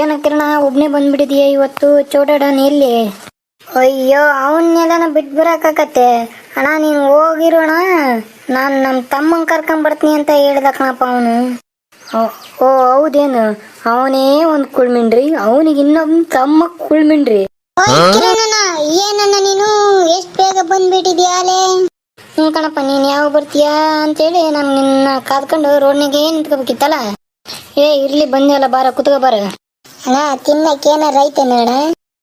ಏನ ಕಿರಣ ಒಬ್ನೇ ಬಂದ್ಬಿಟ್ಟಿದೀಯ ಇವತ್ತು? ಚೋಟಾಡನ್ ಎಲ್ಲಿ ಅಯ್ಯೋ ಅವನ್ನೆಲ್ಲ ಬಿಟ್ ಬರಕಾಕತ್ತೆ ಅಣ್ಣ ನೀನ್ ಹೋಗಿರೋಣ. ನಾನ್ ನಮ್ ತಮ್ಮನ ಕರ್ಕೊಂಡ್ ಬರ್ತೀನಿ ಅಂತ ಹೇಳ್ದ ಕಣಪ್ಪ ಅವನು. ಓ ಹೌದೇನು? ಅವನೇ ಒಂದ್ ಕುಳ್ಮಿನ್ರಿ ಅವನಿಗೆ ಇನ್ನೊಬ್ ತಮ್ಮ ಕುಳ್ಮಿನ್ರಿ ಏನಣ್ಣ ನೀನು? ಎಷ್ಟ್ ಬೇಗ ಬಂದ್ಬಿಟ್ಟಿದ್ಯಾಲೆ ಹ್ಞೂ ಕಣಪ್ಪ ನೀನ್ ಯಾವಾಗ ಬರ್ತೀಯಾ ಅಂತೇಳಿ ನಾನು ನಿನ್ನ ಕಾದ್ಕೊಂಡು ರೋಡ್ನಾಗೆ ನಿಂತ್ಕೋಬೇಕಿತ್ತಲ್ಲ? ಏ ಇರ್ಲಿ ಬಂದೆ ಬಾರ ಕುತ್ಕೋ ಬಾರ. ಅಣ್ಣ ತಿನ್ನಕ್ಕೆ ಏನಾರ ಐತೆ ಅಣ್ಣ?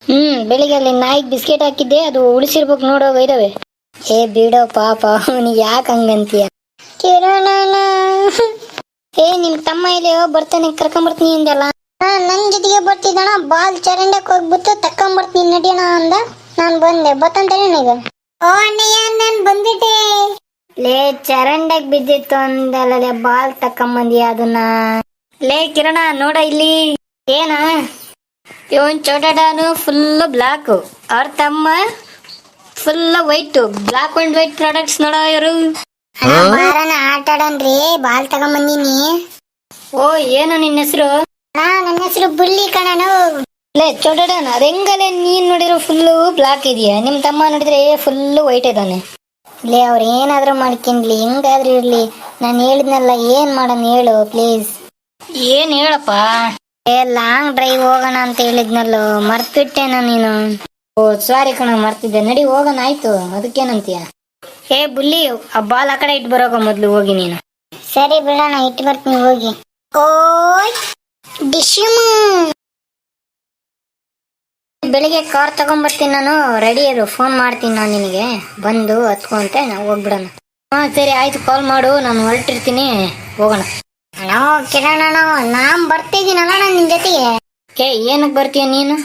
ಹ್ಮ್ ಬೆಳಿಗ್ಗೆ ಅಲ್ಲಿ ನಾಯಿಗೆ ಬಿಸ್ಕೆಟ್ ಹಾಕಿದ್ದೆ ಅದು ಉಳಿಸಿರ್ಬೇಕು ನೋಡೋ ಇದಾವೆ. ಏ ಬಿಡೋ ಪಾಪ ಅವನಿಗೆ ಯಾಕೆ ಹಂಗಂತೀಯ? ಕಿರಣಣ್ಣ ಏ ನಿಮ್ ತಮ್ಮ ಇಲ್ಲಿಯೋ ಬರ್ತಾನೆ ಕರ್ಕೊಂಬರ್ತೀನಿ ಅಂದಲ್ಲ ಅಣ್ಣ, ನನ್ ಜೊತೆಗೆ ಬರ್ತಿದ್ದಣ ಬಾಲ್ ಚರಂಡಕ್ ಹೋಗ್ಬಿಟ್ಟು ತಕೊಂಬರ್ತೀನಿ ನಡಿಯೋಣ ಅಂದ. ನಾನು ಬಂದೆ ಬತ್ತಂತೇಳಿ ಈಗ? ಓ ಅಣ್ಣಯ್ಯ ನಾನ್ ಬಂದ್ಬಿಟ್ಟೆ. ಲೇ ಚರಂಡಕ್ ಬಿದ್ದಿತ್ತು ಅಂದಲ್ಲ ಬಾಲ್ ತಕ್ಕೊಂಬಂದಿ ಅದನ್ನ? ಲೇ ಕಿರಣ ನೋಡ ಇಲ್ಲಿ. ಏನ? ಇವನ್ ಚೋಟಾಡಾನು ಫುಲ್ ಬ್ಲಾಕ್ ಅವ್ರ ತಮ್ಮ full white black and white products ನೋಡ ಇವರು. ಮಾರನ ಆಟ ಆಡನ್ರಿ ಬಾಲ್ ತಗೊಂಬಂದಿನಿ. ಓ ಏನು ನಿನ್ನ ಹೆಸರು? ಹಾ ನನ್ನ ಹೆಸರು ಬುಲ್ಲಿ ಕಣನು ಲೇ ಚೋಟಾಡಾನ ಅದ ಹೆಂಗಲೇ ನೀನ್ ನೋಡಿರೋ ಫುಲ್ ಬ್ಲಾಕ್ ಇದೆಯಾ? ನಿಮ್ ತಮ್ಮ ನೋಡಿದ್ರೆ ಫುಲ್ ವೈಟ್ ಇದ್ದಾನೆ ಲೇ ಅವ್ರ ಏನಾದ್ರೂ ಮಾಡ್ಕೊಂಡ್ಲಿ ಹೆಂಗಾದ್ರೂ ಇರ್ಲಿ. ನಾನು ಹೇಳಿದ್ನಲ್ಲ ಏನ್ ಮಾಡನ್ ಹೇಳು ಪ್ಲೀಸ್ ಏನ್ ಹೇಳಪ್ಪ? ಏ ಲಾಂಗ್ ಡ್ರೈವ್ ಹೋಗೋಣ ಅಂತ ಹೇಳಿದ್ನಲ್ಲೋ ಮರ್ತಿಟ್ಟೇನ ನೀನು? ಓ ಸಾರಿ ಕಣ, ಮರ್ತಿದ್ದೆ. ನಡಿ, ಹೋಗೋಣ, ಆಯ್ತು. ಅದಕ್ಕೇನಂತೀಯ? ಏ, ಬುಲ್ಲಿ, ಆ ಬಾಲ್ ಆ ಕಡೆ ಇಟ್ಟು ಬರೋಕ ಮೊದ್ಲು, ಹೋಗಿ ನೀನು. ಸರಿ, ಬಿಡೋಣ, ಇಟ್ಟು ಬರ್ತೀನಿ, ಹೋಗಿ. ಓಯ್ ಬೆಳಿಗ್ಗೆ ಕಾರ್ ತಗೊಂಡ್ಬರ್ತೀನಿ ನಾನು. ರೆಡಿ ಇರು ಫೋನ್ ಮಾಡ್ತೀನಿ ನಾನು ನಿನಗೆ. ಬಂದು ಹತ್ಕೊಂತೆ ನಾವು ಹೋಗ್ಬಿಡೋಣ. ಹಾ, ಸರಿ, ಆಯ್ತು ಕಾಲ್ ಮಾಡು, ನಾನು ಹೊರಟಿರ್ತೀನಿ. ಹೋಗೋಣ. ಅಣ್ಣ ಕಿರಣ್ ಅಣ್ಣ ನಾನ್ ಬರ್ತಿದ್ದೀನಲ್ಲ ಅಣ್ಣ ನಿನ್ ಜೊತೆಗೆ. ಏ ಏನಕ್ಕೆ ಬರ್ತೀಯ ನೀನು?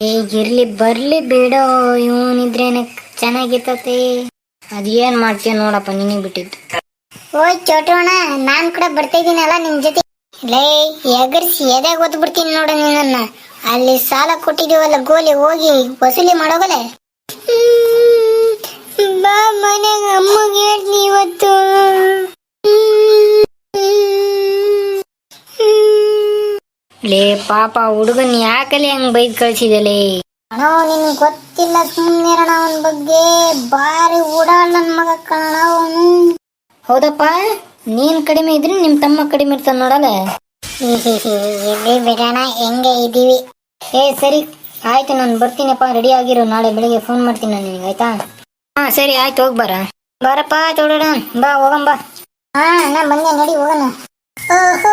ಏ ಇರ್ಲಿ ಬರ್ಲಿ ಬಿಡೋ ಇವನಿದ್ರೇನ ಚೆನ್ನಾಗಿರ್ತತಿ. ಅದೇನ್ ಮಾಡ್ತೀಯ ನೋಡಪ್ಪ ನಿನಗೆ ಬಿಟ್ಟಿದ್ದು. ಓಯ್ ಚೋಟು ಅಣ್ಣ ನಾನ್ ಕೂಡ ಬರ್ತಿದ್ದೀನಲ್ಲ ನಿನ್ ಜೊತೆ. ಲೇ ಎಗರ್ಸಿ ಎದೆ ಗೊತ್ತು ಬಿಡ್ತೀನಿ ನೋಡು ನಿನ್ನ ಅಲ್ಲಿ ಸಾಲ ಕೊಟ್ಟಿದೀವಲ್ಲ ಗೋಲಿ ಹೋಗಿ ವಸೂಲಿ ಮಾಡೋಗಲೆ. ಬಾ ಮನೆಗೆ ಅಮ್ಮಗೆ ಹೇಳ್ತೀನಿ ಇವತ್ತು. ಲೇ ಪಾಪ ಹುಡುಗನ್ ಯಾಕಲೆ ಹಂಗ್ ಬೈದ್ ಕಳ್ಸಿದಲೇ ಅಣ್ಣ ನಿನ್ಗೆ ಗೊತ್ತಿಲ್ಲ ಸುಮ್ಮನಿರಣ ಅವನ ಬಗ್ಗೆ. ಬಾರಿ ಓಡಾಳ ನನ್ ಮಗ ಕಣ ಅವನು. ಹೌದಪ್ಪ ನೀನ್ ಕಡಿಮೆ ಇದ್ರೆ ನಿಮ್ ತಮ್ಮ ಕಡಿಮೆ ಇರ್ತಾನ ನೋಡಲ್ಲ ಇಲ್ಲಿ ಬಿಡೋಣ ಹೆಂಗೆ ಇದೀವಿ. ಏ ಸರಿ ಆಯ್ತು ನಾನು ಬರ್ತೀನಪ್ಪ ರೆಡಿ ಆಗಿರು ನಾಳೆ ಬೆಳಿಗ್ಗೆ ಫೋನ್ ಮಾಡ್ತೀನಿ ನಾನು ನಿನಗೆ ಆಯ್ತಾ? ಹಾ ಸರಿ ಆಯ್ತು ಹೋಗ್ಬಾರ ಬಾರಪ್ಪ ಚೌಡಣ ಬಾ ಹೋಗಂಬಾ ಹಾ ನಾ ಬಂದೆ ನಡಿ ಹೋಗೋಣ. ಓಹೋ,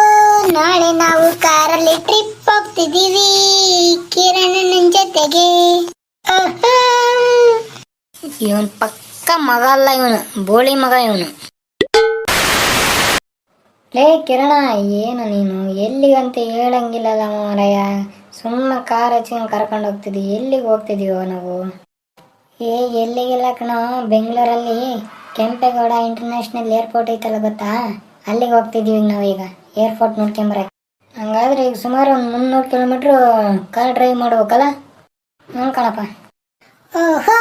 ನಾಳೆ ನಾವು ಕಾರಲ್ಲಿ ಟ್ರಿಪ್ ಹೋಗ್ತಿದೀವಿ ಕಿರಣ್ ಜೊತೆಗೆ. ಓಹೋ. ಇವನ್ ಪಕ್ಕ ಮಗ ಅಲ್ಲ ಇವನು, ಬೋಳಿ ಮಗ ಇವನು. ಲೇ ಕಿರಣ, ಏನು ನೀನು? ಎಲ್ಲಿಗಂತ ಹೇಳಂಗಿಲ್ಲಲ್ಲ ಮಾರಾಯ. ಸುಮ್ಮನೆ ಕಾರ್ ಹಚ್ಕೊಂಡು ಕರ್ಕೊಂಡು ಹೋಗ್ತಿದ್ದಿ. ಎಲ್ಲಿಗೆ ಹೋಗ್ತಿದೀವೋ ನಾವು? ಏ, ಎಲ್ಲಿಗೆಲ್ಲ ಕಣ, ಬೆಂಗಳೂರಲ್ಲಿ ಕೆಂಪೇಗೌಡ ಇಂಟರ್ನ್ಯಾಷನಲ್ ಏರ್ಪೋರ್ಟ್ ಐತಲ್ಲ ಗೊತ್ತಾ? ಅಲ್ಲಿಗೆ ಹೋಗ್ತಿದೀವಿ ಈಗ ನಾವೀಗ. ಏರ್ಪೋರ್ಟ್ ನೋಡ್ಕೊಂಬರಕ್ಕೆ. ಹಂಗಾದ್ರೆ ಈಗ ಸುಮಾರು ಒಂದು ಮುನ್ನೂರು ಕಿಲೋಮೀಟ್ರ್ ಕಾರ್ ಡ್ರೈವ್ ಮಾಡ್ಬೇಕಲ್ಲ? ನೋಡ್ಕೊಳಪ್ಪ ಕಣಪ್ಪ. ಓಹೋ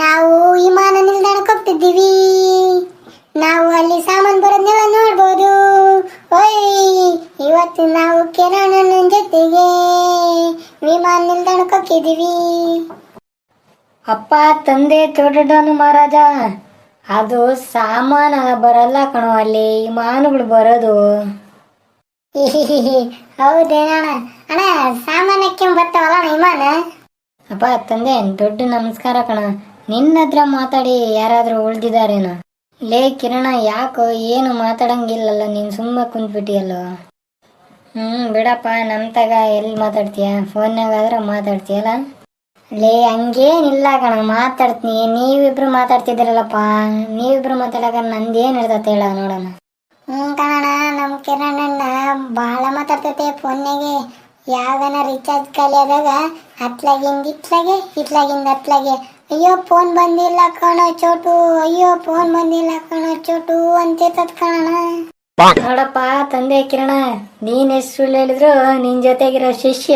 ನಾವು ವಿಮಾನ ನಿಲ್ದಾಣಕ್ಕೆ ಹೋಗ್ತಿದ್ದೀವಿ. ನಾವು ಅಲ್ಲಿ ಸಾಮಾನು ಬರೋದನ್ನೆಲ್ಲ ನೋಡ್ಬೋದು. ಓಯ್ ಇವತ್ತು ನಾವು ಕಿರಣನ ಜೊತೆಗೆ ವಿಮಾನ ನಿಲ್ದಾಣಕ್ಕೆ ಹೋಗ್ತಿದ್ದೀವಿ. ಅಪ್ಪ ತಂದೆ ತೋಟಡನು ಮಹಾರಾಜ. ಅದು ಸಾಮಾನ ಬರಲ್ಲ ಕಣೋ ಅಲ್ಲಿ ಮಾನುಗಳು ಬರೋದು. ಹೌದೇನಣ್ಣ ಅಣ್ಣ. ಸಾಮಾನ್ಯಕ್ಕೆ ಬರ್ತಾವಲ್ಲ ಇಮಾನ ವಿಮಾನ? ಅಪ್ಪ ತಂದೆ ದೊಡ್ಡ ನಮಸ್ಕಾರ ಕಣ. ನಿನ್ನ ಹತ್ರ ಮಾತಾಡಿ ಯಾರಾದ್ರೂ ಉಳ್ದಿದಾರೇನೋ. ಲೇ ಕಿರಣ ಯಾಕೋ ಏನು ಮಾತಾಡಂಗಿಲ್ಲಲ್ಲ ನೀನ್ ಸುಮ್ಮನೆ ಕುಂತ್ಬಿಟ್ಟಿಯಲ್ಲೋ. ಹ್ಮ್ ಬಿಡಪ್ಪ ನಮ್ ತಗ ಎಲ್ಲಿ ಮಾತಾಡ್ತೀಯ? ಫೋನ್ಯಾಗ ಆದ್ರೆ ಮಾತಾಡ್ತೀಯಲ್ಲ? ಲೇ, ಹಂಗೇನಿಲ್ಲ ಕಣ, ಮಾತಾಡ್ತೀನಿ. ನೀವಿಬ್ರು ಮಾತಾಡ್ತಿದ್ದೀರಲ್ಲಪ್ಪ. ನೀವಿಬ್ರು ಮಾತಾಡಕ ನಂದೇನ್ ಇರ್ತತೆ ಹೇಳ ನೋಡೋಣ. ಹ್ಮ್ ಕಣ ನಮ್ಮ ಕಿರಣಣ್ಣ ಭಾಳ ಮಾತಾಡ್ತೈತೆ ಫೋನ್ಯಾಗೆ. ಯಾವ್ದನ ರೀಚಾರ್ಜ್ ಖಾಲಿ ಆದಾಗ ಹತ್ಲಾಗಿಂದ ಇತ್ಲಾಗೆ, ಇತ್ಲಾಗಿಂದ ಹತ್ಲಾಗೆ. ಅಯ್ಯೋ ಫೋನ್ ಬಂದಿಲ್ಲ ಕಣೋ ಚೋಟು. ಅಯ್ಯೋ ಫೋನ್ ಬಂದಿಲ್ಲ ಕಣೋ ಚೋಟು ಅಂತಿರ್ತದ ಕಣ ನೋಡಪ್ಪ, ತಂದೆ ಕಿರಣ, ನೀನ್ ಎಷ್ಟು ಸುಳ್ಳು ಹೇಳಿದ್ರು ನಿನ್ ಜೊತೆಗಿರೋ ಶಿಷ್ಯ.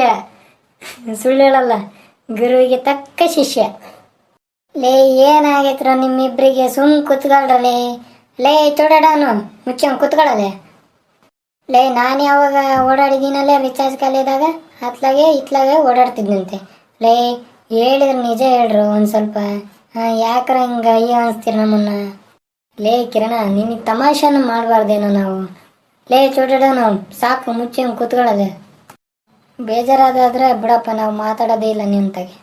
ಸುಳ್ಳು ಹೇಳಲ್ಲ. ಗುರುವಿಗೆ ತಕ್ಕ ಶಿಷ್ಯ. ಲೇ, ಏನಾಗೈತ್ರ ನಿಮ್ಮಿಬ್ರಿಗೆ ಸುಮ್ ಕುತ್ಕೊಳ್ರಲೇ. ಲೇ ಚೋಡಾಡನು ಮುಚ್ಚ ಕುತ್ಕೊಳ್ಳಲೆ ಲೇ, ನಾನು ಯಾವಾಗ ಓಡಾಡಿದ್ದೀನಲ್ಲೇ ರಿಚಾರ್ಜ್ ಕಾಲಿದಾಗ ಅತ್ಲಾಗೆ, ಇತ್ಲಾಗೆ ಓಡಾಡ್ತಿದ್ದಂತೆ ಲೇ, ಹೇಳಿದ್ರೆ ನಿಜ ಹೇಳ್ರು ಒಂದು ಸ್ವಲ್ಪ. ಯಾಕ್ರ ಹಿಂಗೆ ಅಯ್ಯ ಅನಿಸ್ತೀರ ನಮ್ಮನ್ನ? ಲೇ, ಕಿರಣ, ನಿನಗೆ ತಮಾಷೆನ ಮಾಡಬಾರ್ದೇನೋ ನಾವು. ಲೇ ಚೋಟಡನು ಸಾಕು ಮುಚ್ಚಿ ಕುತ್ಕೊಳ್ಳೋದೆ ಕೂತ್ಕೊಳ್ಳೋದೆ ಬೇಜಾರಾದಾದ್ರೆ ಬಿಡಪ್ಪ, ನಾವು ಮಾತಾಡೋದೇ ಇಲ್ಲ ನಿಂತಾಗೆ.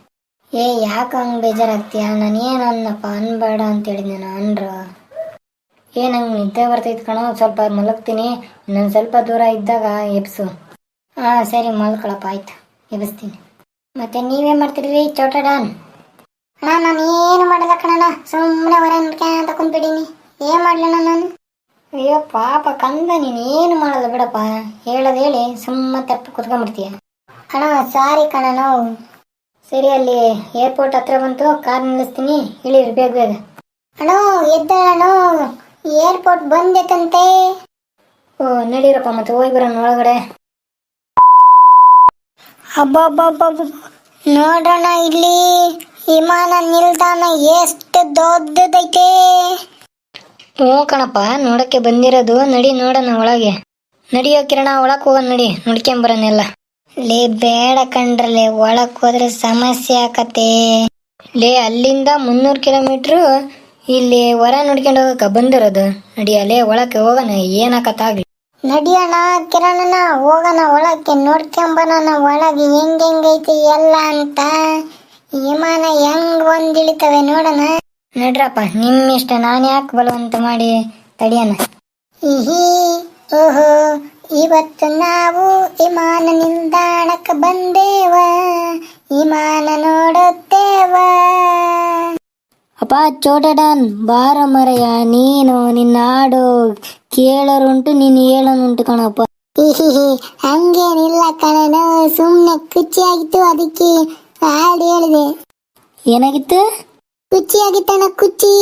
ಏ, ಯಾಕೆ ಹಂಗೆ ಬೇಜಾರಾಗ್ತೀಯ? ನಾನು ಏನು ಅನ್ನಪ್ಪ? ಅನ್ಬೇಡ ಅಂತ ಹೇಳಿದ್ದೆ ನಾನು ಅನ್ರು ಏ ನಂಗೆ ನಿದ್ದೆ ಬರ್ತೈತೆ ಕಣೋ? ಸ್ವಲ್ಪ ಮಲಗ್ತೀನಿ. ನಾನು ಸ್ವಲ್ಪ ದೂರ ಇದ್ದಾಗ ಎಬ್ಸು. ಹಾಂ ಸರಿ, ಮಲ್ಕೊಳಪ್ಪ, ಆಯ್ತು. ಎಬ್ಸ್ತೀನಿ. ಮತ್ತೆ ನೀವೇ ಮಾಡ್ತೀರಿ ಚೋಟ ಡಾನ್? ಅಣ್ಣ, ನಾನು ಏನು ಮಾಡಲ್ಲ ಕಣಣ್ಣ. ಸುಮ್ಮನೆ ಹೊರ ಅಂತ ಕುಂತ್ಬಿಡೀನಿ. ಏನ್ ಮಾಡಲಣ್ಣ ನಾನು? ಅಯ್ಯೋ ಪಾಪ ಕಂದ ಏನು ಮಾಡೋದು ಬಿಡಪ್ಪ. ಹೇಳೋದು ಹೇಳಿ, ಸುಮ್ಮ ತಪ್ಪು ಕುತ್ಕೊಂಡ್ಬಿಡ್ತೀಯ. ಅಣ್ಣ, ಸಾರಿ ಕಣ ನಾವು ಸರಿ ಅಲ್ಲಿ ಏರ್ಪೋರ್ಟ್ ಹತ್ರ ಬಂತು, ಕಾರ್ ನಿಲ್ಲಿಸ್ತೀನಿ ಇಳಿರಿ ಬೇಗ ಬೇಗ. ಅಣ್ಣ ಎದ್ದಣ್ಣ ಏರ್ಪೋರ್ಟ್ ಬಂದೈತಂತೆ. ಓ, ನಡೀರಪ್ಪ ಮತ್ತೆ, ಹೋಗಿ ಬರೋಣ ಒಳಗಡೆ. ಅಬ್ಬಬ್ಬಬ್ಬಬ್ಬ ನೋಡೋಣ ಇಲ್ಲಿ, ವಿಮಾನ ನಿಲ್ದಾಣ ಎಷ್ಟು ದೊಡ್ಡದೈತೆ. ಹ್ಞೂ ಕಣಪ್ಪ, ನೋಡಕ್ಕೆ ಬಂದಿರೋದು ನಡಿ ನೋಡೋಣ ಒಳಗೆ. ನಡಿಯೋ ಕಿರಣ ಒಳಕ್ ಹೋಗೋಣ ನಡಿ ನೋಡ್ಕೊಂಬರೋನೆಲ್ಲ ಲೇ, ಬೇಡ ಕಂಡ್ರಲೆ ಒಳಕ್ ಹೋದ್ರೆ ಸಮಸ್ಯೆ ಆಕತೆ. ಲೇ, ಅಲ್ಲಿಂದ ಮುನ್ನೂರು ಕಿಲೋಮೀಟ್ರು, ಇಲ್ಲಿ ಹೊರ ನೋಡ್ಕೊಂಡು ಹೋಗಕ ಬಂದಿರೋದು. ನಡಿ, ಅಲ್ಲೇ ಒಳಕ್ಕೆ ಹೋಗೋಣ, ಏನಾಕತ್ತಾಗ್ಲಿ. ನಡಿಯೋಣ, ಕಿರಣನ, ಹೋಗೋಣ ಒಳಕ್ಕೆ ನೋಡ್ಕೊಂಬರೋಣ ಒಳಗೆ, ಹೆಂಗ್ ಹೆಂಗೈತಿ ಎಲ್ಲ ಅಂತ. ವಿಮಾನ ಹೆಂಗ್ ಒಂದಿಳಿತವೆ ನೋಡೋಣ. ನಡ್ರಪ್ಪ ನಿಮ್ಮಿಷ್ಟ ನಾನು ಯಾಕೆ ಬಲವಂತ ಮಾಡಿ ತಡಿಯನ? ಇಹಿ ಓಹೋ ಇವತ್ತು ನಾವು ವಿಮಾನ ನಿಲ್ದಾಣಕ್ಕೆ ಬಂದೇವ ವಿಮಾನ ನೋಡುತ್ತೇವ. ಅಪ್ಪ ಚೋಟಡನ್ ಬಾರ ಮರೆಯ ನೀನು ನಿನ್ನ ಹಾಡು ಕೇಳೋರುಂಟು ನೀನು ಹೇಳೋನುಂಟು ಕಣಪ್ಪ. ಇಹಿಹಿ ಹಂಗೇನಿಲ್ಲ ಕಣನ ಸುಮ್ನೆ ಕುಚ್ಚಿ ಆಗಿತ್ತು ಅದಕ್ಕೆ ಹಾಡು ಹೇಳಿದೆ. ಏನಾಗಿತ್ತು? ಕುಚ್ಚಿ ಆಗಿತ್ತಣ್ಣ ಕುಚ್ಚಿ.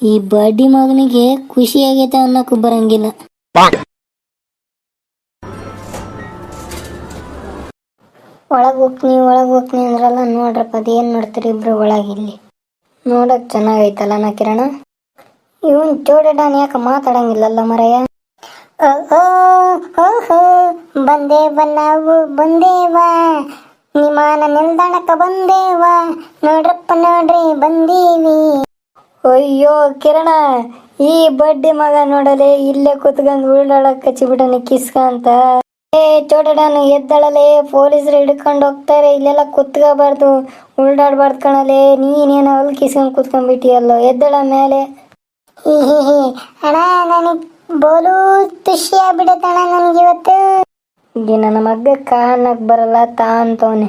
ಈ ಬಡ್ಡಿ ಮಗನಿಗೆ ಖುಷಿ ಆಗೈತೆ ಅನ್ನಕ್ಕೂ ಬರಂಗಿಲ್ಲ. ಒಳಗ್ ಹೋಗ್ತೀನಿ ಒಳಗ್ ಹೋಗ್ತೀನಿ ಅಂದ್ರಲ್ಲ ನೋಡ್ರಪ್ಪ ಅದೇನ್ ಮಾಡ್ತೀರಿ ಇಬ್ರು ಇಲ್ಲಿ. ನೋಡಕ್ ಚೆನ್ನಾಗೈತಲ್ಲ ನಾ ಕಿರಣ? ಇವನ್ ಚೋಡಡಾನ್ ಯಾಕೆ ಮಾತಾಡಂಗಿಲ್ಲಲ್ಲ ಮರಯ್ಯ? ಓಹೋ ಬಂದೇ ಬಂದೇವ ನಾವು ಬಂದೇವ. ವಿಮಾನ ನಿಲ್ದಾಣಕ್ಕ ಬಂದೇವ. ನೋಡ್ರಪ್ಪ ನೋಡ್ರಿ, ಬಂದೀವಿ. ಅಯ್ಯೋ, ಕಿರಣ, ಈ ಬಡ್ಡಿ ಮಗ ನೋಡಲೆ ಇಲ್ಲೇ ಕುತ್ಕೊಂಡ್ ಉಳ್ಳಾಳಕ್ ಕಚ್ಚಿಬಿಟ್ಟನೆ ಕಿಸ್ಕ ಅಂತ. ಏ, ಚೋಟಡಾನು, ಎದ್ದಳಲೆ, ಪೊಲೀಸರು ಹಿಡ್ಕೊಂಡು ಹೋಗ್ತಾರೆ, ಇಲ್ಲೆಲ್ಲ ಕುತ್ಕೋಬಾರ್ದು ಉಳ್ಳಾಡ್ಬಾರ್ದು ಕಣಲೆ, ನೀನೇನೋ ಅಲ್ಲಿ ಕಿಸ್ಕೊಂಡ್ ಕುತ್ಕೊಂಡ್ಬಿಟ್ಟಿಯಲ್ಲೋ, ಎದ್ದಳ ಮೇಲೆ. ಅಣ್ಣ, ನನಗೆ ಬೋಲು ಖುಷಿ ಆಗ್ಬಿಡತ್ತಣ್ಣ ನನಗಿವತ್ತು. ಈ ನನ್ನ ಮಗ್ಗ ಕಾನಕ್ ಬರಲ್ಲ ತಾ ಅಂತವನೆ.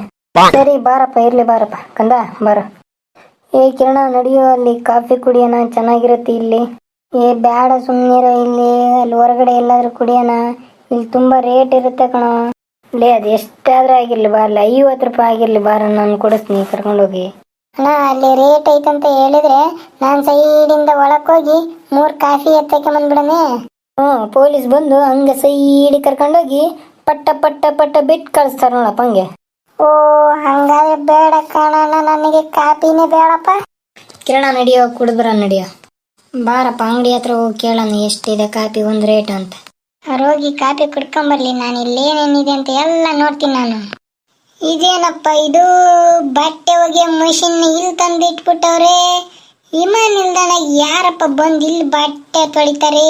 ಸರಿ ಬಾರಪ್ಪ ಇರ್ಲಿ ಬಾರಪ್ಪ. ಕಂದ ಬಾರ. ಏ ಕಿರಣ ನಡಿಯೋ ಅಲ್ಲಿ ಕಾಫಿ ಕುಡಿಯೋಣ ಚೆನ್ನಾಗಿರುತ್ತೆ ಇಲ್ಲಿ. ಏ ಬ್ಯಾಡ ಸುಮ್ಮನಿರ ಇಲ್ಲಿ ಅಲ್ಲಿ ಹೊರಗಡೆ ಎಲ್ಲಾದ್ರೂ ಕುಡಿಯೋಣ. ಇಲ್ಲಿ ತುಂಬಾ ರೇಟ್ ಇರುತ್ತೆ ಕಣ. ಲೇ ಅದು ಎಷ್ಟಾದ್ರೂ ಆಗಿರ್ಲಿ ಬಾರಲ್ಲ ಐವತ್ತು ರೂಪಾಯಿ ಆಗಿರ್ಲಿ ಬಾರ ನಾನು ಕೊಡಿಸ್ತೀನಿ ಕರ್ಕೊಂಡೋಗಿ. ಅಣ್ಣ ಅಲ್ಲಿ ರೇಟ್ ಐತಂತ ಹೇಳಿದ್ರೆ ನಾನು ಸೈಡಿಂದ ಒಳಕ್ ಹೋಗಿ ಮೂರ್ ಕಾಫಿ ಎತ್ತಕ್ಕೆ ಬಂದ್ಬಿಡನೆ. ಹ್ಞೂ ಪೊಲೀಸ್ ಬಂದು ಹಂಗೆ ಸೈಡಿ ಕರ್ಕೊಂಡೋಗಿ ಪಟ್ಟ ಪಟ್ಟ ಪಟ್ಟ ಬಿಟ್ ಕಳಿಸ್ತಾರ ನೋಡಪ್ಪ ಹಂಗೆ. ಓ ಹಂಗಾದ್ರೆ ಬೇಡ ಕಣಣ್ಣ ನನಗೆ ಕಾಪಿನೇ ಬೇಡಪ್ಪ. ಕಿರಣ ನಡಿಯೋ ಕುಡಿದ್ರ ನಡಿಯೋ ಬಾರಪ್ಪ ಅಂಗಡಿ ಹತ್ರ ಹೋಗಿ ಕೇಳೋಣ ಎಷ್ಟಿದೆ ಕಾಪಿ ಒಂದು ರೇಟ್ ಅಂತ. ಹೋಗಿ ಕಾಪಿ ಕುಡ್ಕೊಂಬರ್ಲಿ ನಾನು ಇಲ್ಲೇನೇನಿದೆ ಅಂತ ಎಲ್ಲ ನೋಡ್ತೀನಿ ನಾನು. ಇದೇನಪ್ಪ ಇದು? ಬಟ್ಟೆ ಒಗೆಯೋ ಮಷಿನ್ ಇಲ್ಲಿ ತಂದು ಇಟ್ಬಿಟ್ಟವ್ರೆ ವಿಮಾನ ನಿಲ್ದಾಣ ಯಾರಪ್ಪ ಬಂದು ಇಲ್ಲಿ ಬಟ್ಟೆ ತೊಳಿತಾರೆ?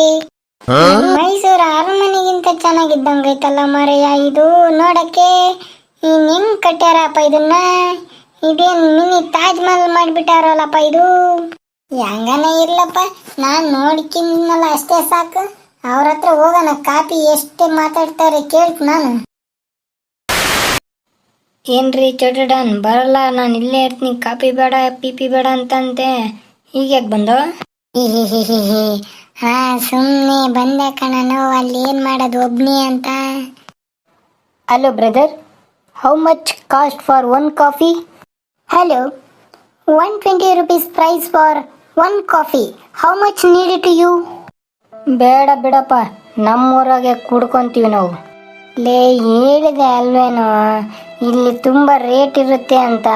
ಮೈಸೂರು ಅರಮನೆಗಿಂತ ಚೆನ್ನಾಗಿದ್ದಂಗೈತಲ್ಲ ಮರೆಯ ಇದು ನೋಡಕ್ಕೆ. ಇನ್ ಹೆಂಗ್ ಕಟ್ಟ್ಯಾರಪ್ಪ ಇದನ್ನ? ಇದೇನ್ ಮಿನಿ ತಾಜ್ ಮಹಲ್ ಮಾಡ್ಬಿಟ್ಟಾರಲ್ಲಪ್ಪ ಇದು? ಹೆಂಗನ ಇರ್ಲಪ್ಪ ನಾನ್ ನೋಡ್ಕಿನ್ನಲ್ಲ ಅಷ್ಟೇ ಸಾಕು. ಅವ್ರ ಹತ್ರ ಹೋಗೋಣ ಕಾಪಿ ಎಷ್ಟು ಮಾತಾಡ್ತಾರೆ ಕೇಳ್ತ ನಾನು. ಏನ್ರಿ ಚಟಡನ್ ಬರಲ್ಲ ನಾನು ಇಲ್ಲೇ ಇರ್ತೀನಿ ಕಾಪಿ ಬೇಡ ಪಿಪಿ ಬೇಡ ಅಂತಂತೆ ಈಗ ಬಂದು? ಹಿ ಹಾ. ಸುಮ್ನೆ ಬಂದೆ ಕಣನು ಅಲ್ಲಿ ಏನ್ ಮಾಡೋದು ಒಬ್ನಿ ಅಂತ? Hello brother how much cost for one coffee hello one twenty rupees price for one coffee how much need to you ಬೇಡ ಬಿಡಪ್ಪ ನಮ್ಮೂರಾಗೆ ಕುಡ್ಕೊಂತೀವಿ ನಾವು. ಲೇ ಹೇಳಿದೆ ಅಲ್ವೇನೋ? ಇಲ್ಲಿ ತುಂಬ ರೇಟ್ ಇರುತ್ತೆ ಅಂತ.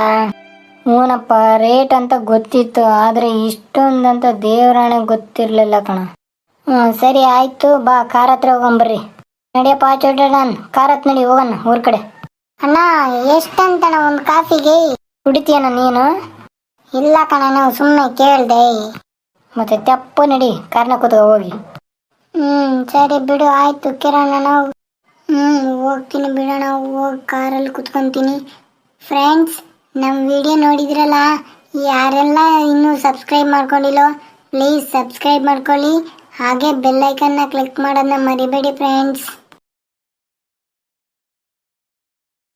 ಹ್ಞೂನಪ್ಪ ರೇಟ್ ಅಂತ ಗೊತ್ತಿತ್ತು, ಆದರೆ ಇಷ್ಟೊಂದಂತ ದೇವರಾಣೆ ಗೊತ್ತಿರಲಿಲ್ಲ ಕಣ. ಹ್ಞೂ ಸರಿ, ಆಯಿತು, ಬಾ, ಕಾರ್ ಹತ್ರ ಹೋಗೊಂಬರ್ರಿ. ನಡಿಯಪ್ಪ ಚೋಟಣ್ಣ ಕಾರ್ ಹತ್ ನಡಿ, ಹೋಗೋಣ, ಊರ್ ಕಡೆ. ಅಣ್ಣ ಎಷ್ಟಂತಣ ಒಂದು ಕಾಫಿಗೆ? ಕುಡಿತೀಯಣ್ಣ ನೀನು? ಇಲ್ಲ ಕಣ, ನಾವು ಸುಮ್ಮನೆ ಕೇಳ್ದೆ. ಮತ್ತೆ ತೆಪ್ಪ ನಡಿ, ಕಾರ್ನ ಕೂತ್ಕೊ, ಹೋಗಿ. ಹ್ಮ್, ಸರಿ ಬಿಡು, ಆಯ್ತು, ಕಿರಣ, ನಾವು ಹ್ಮ್, ಹೋಗ್ತೀನಿ ಬಿಡೋಣ, ಹೋಗಿ ಕಾರಲ್ಲಿ ಕುತ್ಕೊಂತೀನಿ. ಫ್ರೆಂಡ್ಸ್ ನಮ್ಮ ವಿಡಿಯೋ ನೋಡಿದ್ರಲ್ಲ, ಯಾರೆಲ್ಲ ಇನ್ನೂ ಸಬ್ಸ್ಕ್ರೈಬ್ ಮಾಡ್ಕೊಂಡಿಲ್ಲೋ ಪ್ಲೀಸ್ ಸಬ್ಸ್ಕ್ರೈಬ್ ಮಾಡ್ಕೊಳ್ಳಿ. ಹಾಗೆ ಬೆಲ್ಲೈಕನ್ನ ಕ್ಲಿಕ್ ಮಾಡೋದನ್ನ ಮರಿಬೇಡಿ ಫ್ರೆಂಡ್ಸ್